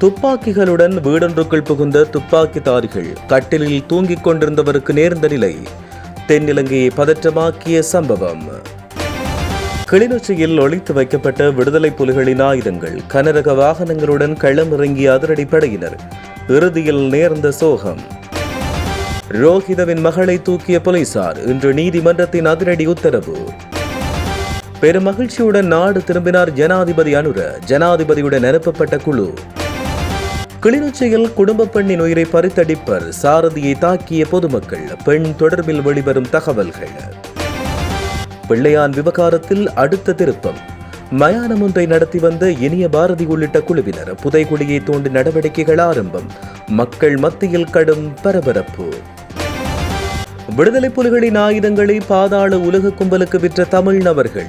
துப்பாக்கிகளுடன் வீடொன்றுக்குள் புகுந்த துப்பாக்கிதாரிகள் கட்டிலில் தூங்கிக் கொண்டிருந்தவருக்கு நேர்ந்த நிலை. தென்னிலங்கையை பதற்றமாக்கிய சம்பவம். கிளிநொச்சியில் ஒழித்து வைக்கப்பட்ட விடுதலை புலிகளின் ஆயுதங்கள் கனரக வாகனங்களுடன் களமிறங்கிய அதிரடிப்படையினர் இறுதியில் நேர்ந்த சோகம். ரோஹிதவின் மகளை தூக்கிய போலீசார் இன்று நீதிமன்றத்தின் அதிரடி உத்தரவு. பெருமகிழ்ச்சியுடன் நாடு திரும்பினார் ஜனாதிபதி அனுர. ஜனாதிபதியுடன் அனுப்பப்பட்ட குழு. கிளிநொச்சியில் குடும்ப பெண்ணின் உயிரை பறித்தடிப்பர் சாரதியை தாக்கிய பொதுமக்கள். பெண் தொடர்பில் வெளிவரும் தகவல்கள். பிள்ளையான் விவகாரத்தில் அடுத்த திருப்பம். மயானம் ஒன்றை நடத்தி வந்த இனிய பாரதி உள்ளிட்ட குழுவினர் புதைகுழியை தோண்டி நடவடிக்கைகள் ஆரம்பம். மக்கள் மத்தியில் கடும் பரபரப்பு. விடுதலை புலிகளின் ஆயுதங்களை பாதாள உலக கும்பலுக்கு விற்ற தமிழ் நபர்கள்.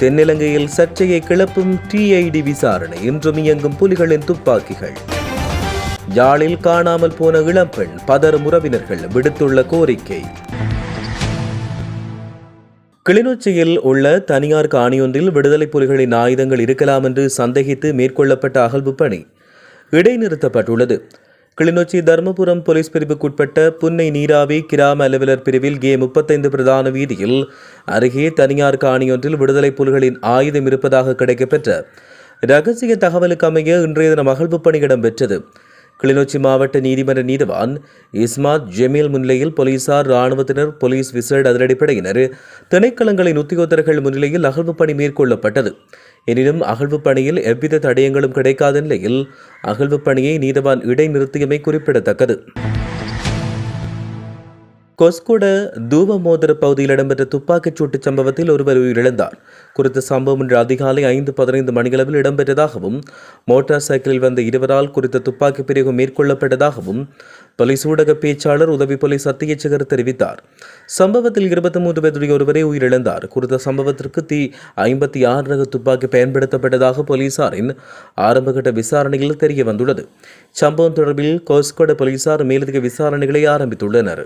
தென்னிலங்கையில் சர்ச்சையை கிளப்பும் டிஐடி விசாரணை. இன்றும் இயங்கும் புலிகளின் துப்பாக்கிகள். யாழில் காணாமல் போன இளம்பெண் பதறும் உறவினர்கள் விடுத்துள்ள கோரிக்கை. கிளிநொச்சியில் உள்ள தனியார் காணியொன்றில் விடுதலை புலிகளின் ஆயுதங்கள் இருக்கலாம் என்று சந்தேகித்து மேற்கொள்ளப்பட்ட அகழ்வு பணி இடைநிறுத்தப்பட்டுள்ளது. கிளிநொச்சி தர்மபுரம் போலீஸ் பிரிவுக்குட்பட்ட புன்னை நீராவி கிராம அலுவலர் பிரிவில் கே முப்பத்தைந்து பிரதான வீதியில் அருகே தனியார் காணியொன்றில் விடுதலை புலிகளின் ஆயுதம் இருப்பதாக கிடைக்கப்பெற்ற ரகசிய தகவலுக்கு அமைய இன்றைய தினம் அகழ்வு பணி இடம்பெற்றது. கிளிநொச்சி மாவட்ட நீதிமன்ற நீதவான் இஸ்மாத் ஜெமீல் முன்னிலையில் போலீசார் இராணுவத்தினர் போலீஸ் விசேட அதிரடிப்படையினர் திணைக்களங்களின் உத்தியோகத்தர்கள் முன்னிலையில் அகழ்வு பணி மேற்கொள்ளப்பட்டது. எனினும் அகழ்வு பணியில் எவ்வித தடயங்களும் கிடைக்காத நிலையில் அகழ்வு பணியை நீதவான் இடைநிறுத்தியமை குறிப்பிடத்தக்கது. கொஸ்கொட தூவமோதர பகுதியில் இடம்பெற்ற துப்பாக்கிச் சூட்டுச் சம்பவத்தில் ஒருவர் உயிரிழந்தார். குறித்த சம்பவம் இன்று அதிகாலை ஐந்து பதினைந்து மணியளவில் இடம்பெற்றதாகவும் மோட்டார் சைக்கிளில் வந்த இருவரால் குறித்த துப்பாக்கி பிரிவு மேற்கொள்ளப்பட்டதாகவும் போலீஸ் ஊடக பேச்சாளர் உதவி போலீஸ் அத்தியட்சகர் தெரிவித்தார். சம்பவத்தில் இருபத்தி மூன்று பேருடைய ஒருவரே உயிரிழந்தார். குறித்த சம்பவத்திற்கு தி ஐம்பத்தி ஆறு ரக துப்பாக்கி பயன்படுத்தப்பட்டதாக போலீசாரின் ஆரம்பகட்ட விசாரணையில் தெரிய வந்துள்ளது சம்பவம் தொடர்பில் கோஸ்கொட போலீசார் மேலதிக விசாரணைகளை ஆரம்பித்துள்ளனர்.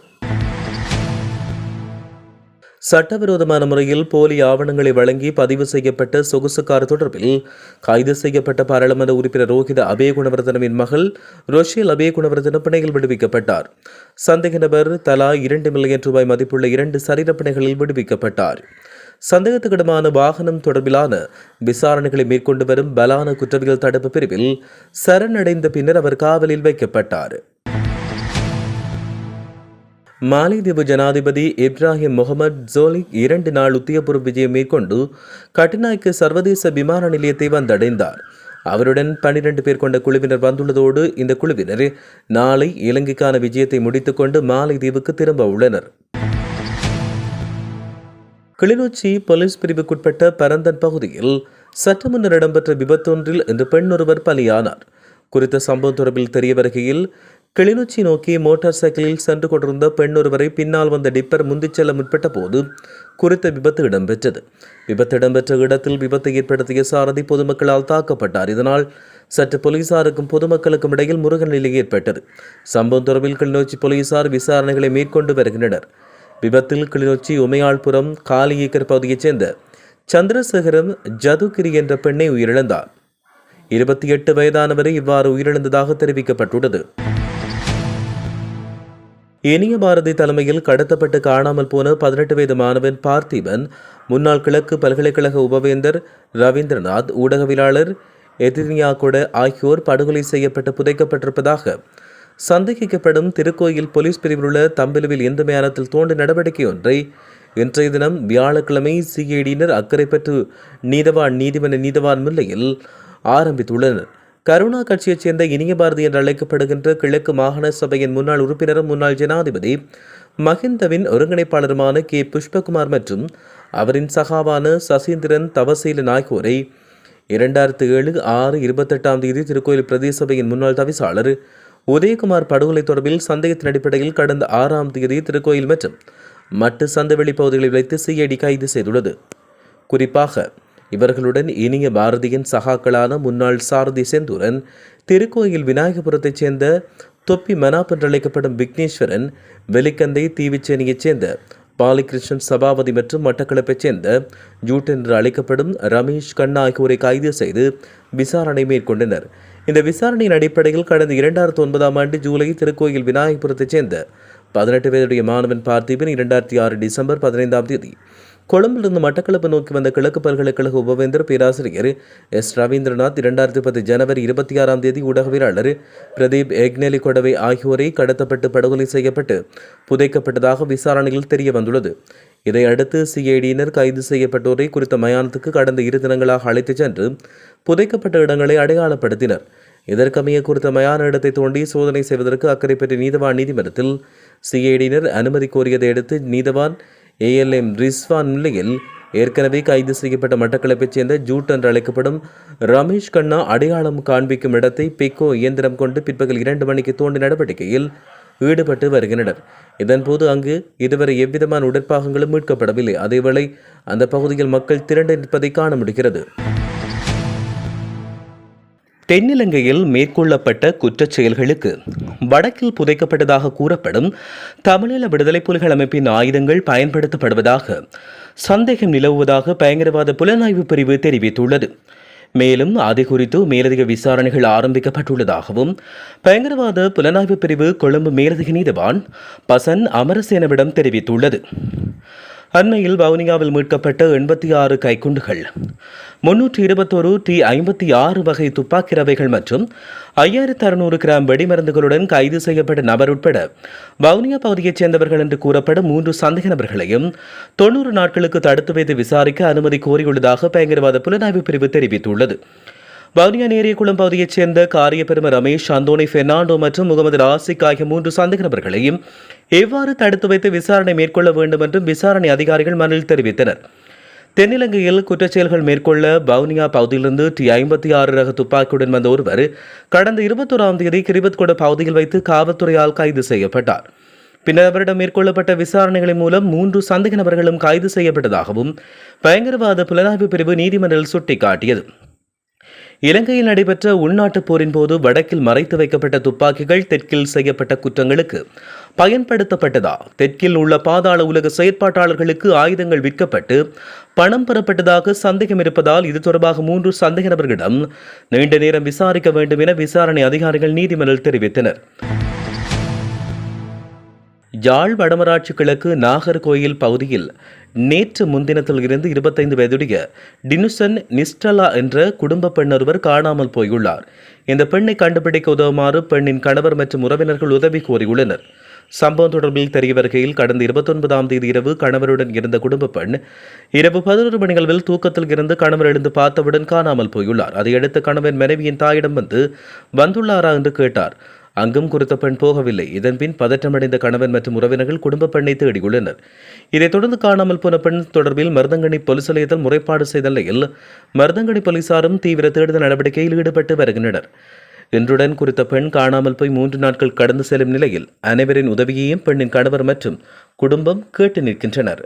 சட்டவிரோதமான முறையில் போலி ஆவணங்களை வழங்கி பதிவு செய்யப்பட்ட சொகுசுக்கார் தொடர்பில் கைது செய்யப்பட்ட பாராளுமன்ற உறுப்பினர் ரோஹித அபேகுணவர்தனவின் மகள் ரொஷேல் அபேகுணவர்தன பிணையில் விடுவிக்கப்பட்டார். சந்தேக நபர் தலா இரண்டு மில்லியன் ரூபாய் மதிப்புள்ள இரண்டு சரீரப்பிணைகளில் விடுவிக்கப்பட்டார். சந்தேகத்துக்கிடமான வாகனம் தொடர்பிலான விசாரணைகளை மேற்கொண்டு வரும் பலான குற்றவியல் தடுப்பு பிரிவில் சரணடைந்த பின்னர் அவர் காவலில் வைக்கப்பட்டார். மாலைதீவு ஜனாதிபதி இப்ராஹிம் முகமது ஜோலிக் இரண்டு நாள் உத்தியபூர்வ விஜயம் மேற்கொண்டு கட்டுநாய்க்கு சர்வதேச விமான நிலையத்தை வந்தடைந்தார். அவருடன் பன்னிரண்டு பேர் கொண்ட குழுவினர் வந்துள்ளதோடு இந்த குழுவினர் நாளை இலங்கைக்கான விஜயத்தை முடித்துக்கொண்டு மாலைதீவுக்கு திரும்ப உள்ளனர். கிளிநொச்சி போலீஸ் பிரிவுக்குட்பட்ட பரந்தன் பகுதியில் சற்று முன்னர் இடம்பெற்ற விபத்தொன்றில் இன்று பெண் ஒருவர் பலியானார். குறித்த சம்பவம் தொடர்பில் தெரிய வருகையில் கிளிநொச்சி நோக்கி மோட்டார் சைக்கிளில் சென்று கொண்டிருந்த பெண் ஒருவரை பின்னால் வந்த டிப்பர் முந்திச் செல்ல முற்பட்ட போது குறித்த விபத்து இடம்பெற்றது. விபத்து இடம்பெற்ற இடத்தில் விபத்தை ஏற்படுத்திய சாரதி பொதுமக்களால் தாக்கப்பட்டார். இதனால் சற்று போலீசாருக்கும் பொதுமக்களுக்கும் இடையில் முருகன் நிலை ஏற்பட்டது. சம்பவம் தொடர்பில் கிளிநொச்சி போலீசார் விசாரணைகளை மேற்கொண்டு வருகின்றனர். விபத்தில் கிளிநொச்சி உமையாள்புரம் காலியேக்கர் பகுதியைச் சேர்ந்த சந்திரசேகரம் ஜதுகிரி என்ற பெண்ணை உயிரிழந்தார். இருபத்தி எட்டு வயதானவரை இவ்வாறு உயிரிழந்ததாக தெரிவிக்கப்பட்டுள்ளது. இனிய பாரதி தலைமையில் கடத்தப்பட்டு காணாமல் போன பதினெட்டு வயது மாணவன் பார்த்திபன் முன்னாள் கிழக்கு பல்கலைக்கழக உபவேந்தர் ரவீந்திரநாத் ஊடகவியலாளர் எதிரியாகொட ஆகியோர் படுகொலை செய்யப்பட்டு புதைக்கப்பட்டிருப்பதாக சந்தேகிக்கப்படும் திருக்கோயில் போலீஸ் பிரிவில் உள்ள தம்பிலுவில் இந்து மயானத்தில் தோண்டு நடவடிக்கை ஒன்றை இன்றைய தினம் வியாழக்கிழமை சிஐடியினர் அக்கரைப்பற்று நீதவான் நீதிமன்ற நீதவான் முல்லையில் ஆரம்பித்துள்ளனர். கருணா கட்சியைச் சேர்ந்த இனிய பாரதி என்று அழைக்கப்படுகின்ற கிழக்கு மாகாண சபையின் முன்னாள் உறுப்பினரும் முன்னாள் ஜனாதிபதி மஹிந்தவின் ஒருங்கிணைப்பாளருமான கே. புஷ்பகுமார் மற்றும் அவரின் சகாவான சசீந்திரன் தவசீலன் ஆகியோரை இரண்டாயிரத்து ஏழு ஆறு இருபத்தெட்டாம் தேதி திருக்கோயில் பிரதேச சபையின் முன்னாள் தவிசாளர் உதயகுமார் படுகொலை தொடர்பில் சந்தேகத்தின் அடிப்படையில் கடந்த ஆறாம் தேதி திருக்கோயில் மற்றும் மட்டு சந்தவெளி பகுதிகளில் வைத்து சிஐடி கைது செய்துள்ளது. குறிப்பாக இவர்களுடன் இனிய பாரதியின் சகாக்களான முன்னாள் சாரதி செந்தூரன் திருக்கோயில் விநாயகபுரத்தைச் சேர்ந்த தொப்பி மனாப் என்று அழைக்கப்படும் விக்னேஸ்வரன் வெலிக்கந்தை தீவிச்சேனியைச் சேர்ந்த பாலிகிருஷ்ணன் சபாபதி மற்றும் மட்டக்களப்பைச் சேர்ந்த ஜூட் என்று அழைக்கப்படும் ரமேஷ் கண்ணா ஆகியோரை கைது செய்து விசாரணை மேற்கொண்டனர். இந்த விசாரணையின் அடிப்படையில் கடந்த இரண்டாயிரத்தி ஒன்பதாம் ஆண்டு ஜூலை திருக்கோயில் விநாயகபுரத்தைச் சேர்ந்த பதினெட்டு வயதுடைய மாணவன் பார்த்திபன் இரண்டாயிரத்தி ஆறு டிசம்பர் பதினைந்தாம் தேதி கொழும்பிலிருந்து மட்டக்களப்பு நோக்கி வந்த கிழக்கு பல்கலைக்கழக உபவேந்தர் பேராசிரியர் எஸ் ரவீந்திரநாத் இரண்டாயிரத்தி பத்து ஜனவரி இருபத்தி ஆறாம் தேதி ஊடகவியலாளர் பிரதீப் எக்னேலி கொடவை ஆகியோரை கடத்தப்பட்டு படுகொலை செய்யப்பட்டு புதைக்கப்பட்டதாக விசாரணையில் தெரிய வந்துள்ளது இதையடுத்து சிஐடியினர் கைது செய்யப்பட்டோரை குறித்த மயானத்துக்கு கடந்த இரு தினங்களாக அழைத்துச் சென்று புதைக்கப்பட்ட இடங்களை அடையாளப்படுத்தினர். இதற்கமைய குறித்த மயான இடத்தை தோண்டி சோதனை செய்வதற்கு அக்கறைப்பற்றி நீதவான் நீதிமன்றத்தில் சிஐடியினர் அனுமதி கோரியதை அடுத்து நீதவான் ஏஎல்எம் ரிஸ்வான் நிலையில் ஏற்கனவே கைது செய்யப்பட்ட மட்டக்களப்பைச் சேர்ந்த ஜூட் என்று அழைக்கப்படும் ரமேஷ் கண்ணா அடையாளம் காண்பிக்கும் இடத்தை பிக்கோ இயந்திரம் கொண்டு பிற்பகல் இரண்டு மணிக்கு தோண்டி நடவடிக்கையில் ஈடுபட்டு வருகின்றனர். இதன்போது அங்கு இதுவரை எவ்விதமான உடற்பாகங்களும் மீட்கப்படவில்லை. அதேவேளை அந்த பகுதியில் மக்கள் திரண்டு நிற்பதை காண முடிகிறது. தென்னிலங்கையில் மேற்கொள்ளப்பட்ட குற்றச் செயல்களுக்கு வடக்கில் புதைக்கப்பட்டதாக கூறப்படும் தமிழீழ விடுதலை புலிகள் அமைப்பின் ஆயுதங்கள் பயன்படுத்தப்படுவதாக சந்தேகம் நிலவுவதாக பயங்கரவாத புலனாய்வு பிரிவு தெரிவித்துள்ளது. மேலும் அது குறித்து மேலதிக விசாரணைகள் ஆரம்பிக்கப்பட்டுள்ளதாகவும் பயங்கரவாத புலனாய்வு பிரிவு கொழும்பு மேலதிக நீதிவான் பசன் அமரசேனவிடம் தெரிவித்துள்ளது. அண்மையில் வவுனியாவில் மீட்கப்பட்ட எண்பத்தி ஆறு கைக்குண்டுகள் முன்னூற்றி இருபத்தோரு டி ஐம்பத்தி ஆறு வகை துப்பாக்கி ரவைகள் மற்றும் ஐயாயிரத்து அறுநூறு கிராம் வெடிமருந்துகளுடன் கைது செய்யப்பட்ட நபர் உட்பட வவுனியா பகுதியைச் சேர்ந்தவர்கள் என்று கூறப்படும் மூன்று சந்தேக நபர்களையும் தொன்னூறு நாட்களுக்கு தடுத்து வைத்து விசாரிக்க அனுமதி கோரியுள்ளதாக பயங்கரவாத புலனாய்வு பிரிவு தெரிவித்துள்ளது. வவுனியா நேரியகுளம் பகுதியைச் சேர்ந்த காரியப்பெரும ரமேஷ் அந்தோனி பெர்னாண்டோ மற்றும் முகமது ராசிக் ஆகிய மூன்று சந்தேக நபர்களையும் எவ்வாறு தடுத்து வைத்து விசாரணை மேற்கொள்ள வேண்டும் என்றும் விசாரணை அதிகாரிகள் மனதில் தெரிவித்தனர். தென்னிலங்கையில் குற்றச்செயல்கள் மேற்கொள்ள வவுனியா பகுதியிலிருந்து டி ஐம்பத்தி ஆறு ரக துப்பாக்கியுடன் வந்த ஒருவர் கடந்த இருபத்தோராம் தேதி கிரிபத்கொட பகுதியில் வைத்து காவல்துறையால் கைது செய்யப்பட்டார். பின்னர் அவரிடம் மேற்கொள்ளப்பட்ட விசாரணைகளின் மூலம் மூன்று சந்தேக நபர்களும் கைது செய்யப்பட்டதாகவும் பயங்கரவாத புலனாய்வு பிரிவு நீதிமன்றில் சுட்டிக்காட்டியது. இலங்கையில் நடைபெற்ற உள்நாட்டுப் போரின் போது வடக்கில் மறைத்து வைக்கப்பட்ட துப்பாக்கிகள் தெற்கில் செய்யப்பட்ட குற்றங்களுக்கு பயன்படுத்தப்பட்டதா? தெற்கில் உள்ள பாதாள உலக செயற்பாட்டாளர்களுக்கு ஆயுதங்கள் விற்கப்பட்டு பணம் பெறப்பட்டதாக சந்தேகம் இருப்பதால் இது தொடர்பாக மூன்று சந்தேக நபர்களிடம் நீண்ட நேரம் விசாரிக்க வேண்டும் என விசாரணை அதிகாரிகள் நீதிமன்றில் தெரிவித்தனர். யாழ் வடமராட்சி கிழக்கு நாகர்கோயில் பகுதியில் நேற்று முன்தினத்தில் இருந்து இருபத்தைந்து வயதுடைய டினுசன் நிஸ்டலா என்ற குடும்ப பெண் ஒருவர் காணாமல் போயுள்ளார். இந்த பெண்ணை கண்டுபிடிக்க உதவுமாறு பெண்ணின் கணவர் மற்றும் உறவினர்கள் உதவி கோரியுள்ளனர். சம்பவம் தொடர்பில் தெரிய வருகையில் கடந்த இருபத்தொன்பதாம் தேதி இரவு கணவருடன் இருந்த குடும்ப பெண் இரவு பதினொரு மணிகளவில் தூக்கத்தில் இருந்து கணவர் எழுந்து பார்த்தவுடன் காணாமல் போயுள்ளார். அதையடுத்து கணவன் மனைவியின் தாயிடம் வந்து வந்துள்ளாரா? என்று கேட்டார். அங்கும் குறித்த பெண் போகவில்லை. இதன்பின் பதற்றமடைந்த கணவன் மற்றும் உறவினர்கள் குடும்ப பெண்ணை தேடியுள்ளனர் இதைத் தொடர்ந்து காணாமல் போன பெண் தொடர்பில் மருதங்கணி போலீஸ் நிலையத்தில் முறைப்பாடு செய்த நிலையில் மருதங்கணி போலீசாரும் தீவிர தேடுதல் நடவடிக்கையில் ஈடுபட்டு வருகின்றனர். இன்றுடன் குறித்த பெண் காணாமல் போய் மூன்று நாட்கள் கடந்து செல்லும் நிலையில் அனைவரின் உதவியையும் பெண்ணின் கணவர் மற்றும் குடும்பம் கேட்டு நிற்கின்றனர்.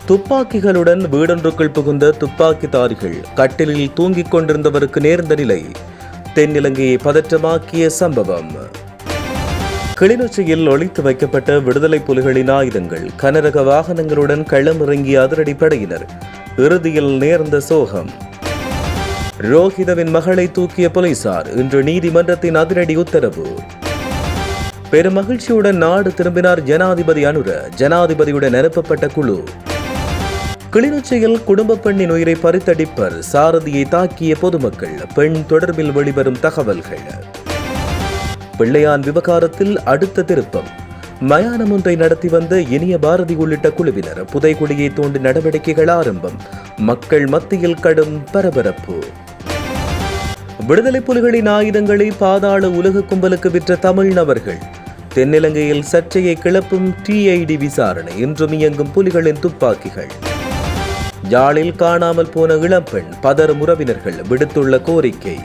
துப்பாக்கிகளுடன் வீடொன்றுக்குள் புகுந்த துப்பாக்கிதாரிகள் கட்டிலில் தூங்கிக் கொண்டிருந்தவருக்கு நேர்ந்த நிலை தென்னிலங்கையை பதற்றமாக்கிய சம்பவம். கிளிநொச்சியில் ஒழித்து வைக்கப்பட்ட விடுதலை புலிகளின் ஆயுதங்கள் கனரக வாகனங்களுடன் களமிறங்கிய அதிரடிப்படையினர் இறுதியில் நேர்ந்த சோகம். ரோஹிதவின் மகளை தூக்கிய போலீசார் இன்று நீதிமன்றத்தின் அதிரடி உத்தரவு. பெருமகிழ்ச்சியுடன் நாடு திரும்பினார் ஜனாதிபதி அனுர ஜனாதிபதியுடன் நிரப்பப்பட்ட குழு. கிளிநொச்சியில் குடும்ப பெண்ணின் உயிரை பறித்தடிப்பர் சாரதியை தாக்கிய பொதுமக்கள் பெண் தொடர்பில் வெளிவரும் தகவல்கள். பிள்ளையான் விவகாரத்தில் அடுத்த திருப்பம். மயானம் ஒன்றை நடத்தி வந்த இனிய பாரதி உள்ளிட்ட குழுவினர் புதைக்குடியை தோண்டி நடவடிக்கைகள் ஆரம்பம். மக்கள் மத்தியில் கடும் பரபரப்பு. விடுதலை புலிகளின் ஆயுதங்களை பாதாள உலக கும்பலுக்கு விற்ற தமிழ் நபர்கள். தென்னிலங்கையில் சர்ச்சையை கிளப்பும் டிஐடி விசாரணை இன்றும் இயங்கும் புலிகளின் துப்பாக்கிகள். யாழில் காணாமல் போன இளம்பெண் பதறும் உறவினர்கள் விடுத்துள்ள கோரிக்கை.